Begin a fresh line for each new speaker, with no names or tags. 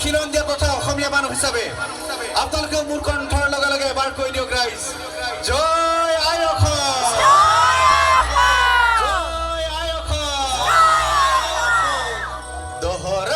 খিলঞ্জীয়া কথা অসমীয়া মানুহ হিচাপে। আপোনালোকে মোৰ কণ্ঠৰ লগে লগে এবাৰ দিয়ক ৰাইজ জয় আই অসম জয় আই দহৰ